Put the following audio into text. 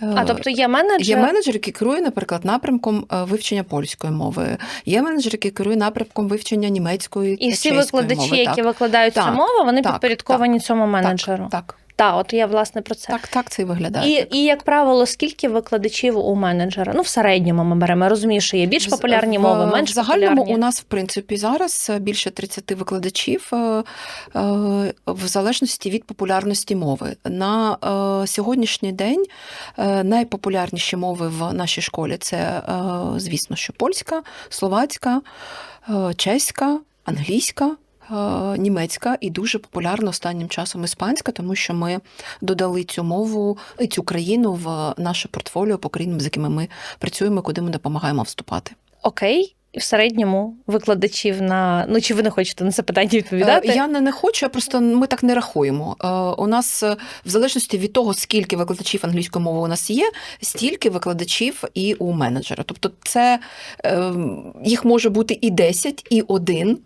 А тобто є менеджер, Є менеджер, який керує, наприклад, напрямком е, вивчення польської мови. Є менеджер, який керує напрямком вивчення німецької і та всі викладачі, мови. які так. викладають цю мову, вони так, підпорядковані цьому менеджеру. Так, Так, от я власне про це. так, так це і виглядає. І, і як правило, скільки викладачів у менеджера? Ну, в середньому ми беремо. Я розумію, що є більш популярні в- мови, менш в загальному популярні. у нас, в принципі, зараз е, більше 30 викладачів е, е, в залежності від популярності мови. На сьогоднішній день найпопулярніші мови в нашій школі це, звісно, що польська, словацька, чеська, англійська. Е, Німецька і дуже популярна останнім часом іспанська, тому що ми додали цю мову і цю країну в наше портфоліо по країнам, з якими ми працюємо, куди ми допомагаємо вступати. Окей. І в середньому викладачів на ну чи ви не хочете на це питання відповідати? Е, Я не, не хочу, я просто ми так не рахуємо. Е, У нас в залежності від того, скільки викладачів англійської мови у нас є, стільки викладачів і у менеджера. Тобто, це е, їх може бути і 10, і один.